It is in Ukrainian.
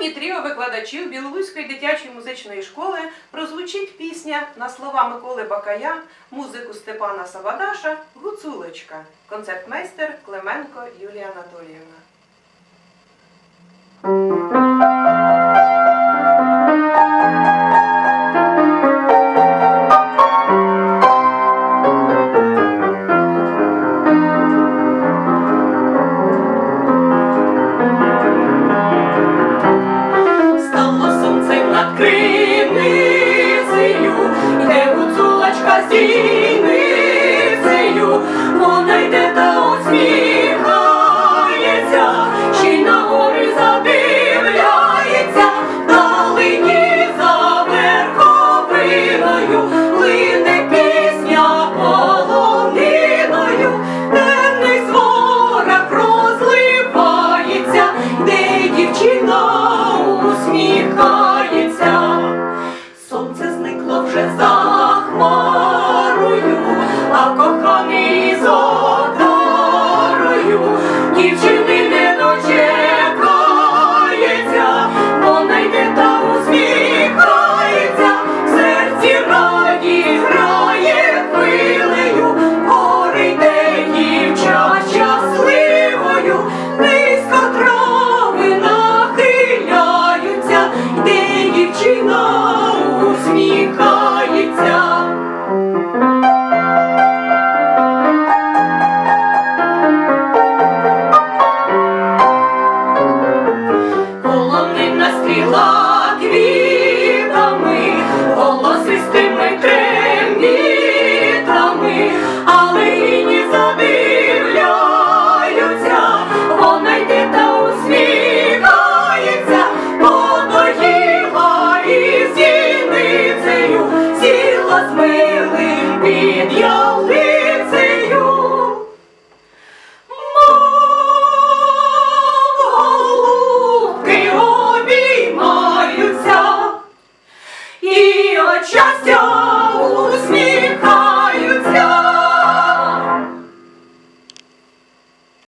виконанні тріо викладачів Білоруської дитячої музичної школи прозвучить пісня на слова Миколи Бакая, музику Степана Савадаша Гуцулечка, концертмейстер Клименко Юлія Анатоліївна. see. закоханий з одарою. розцвіла квітка. just do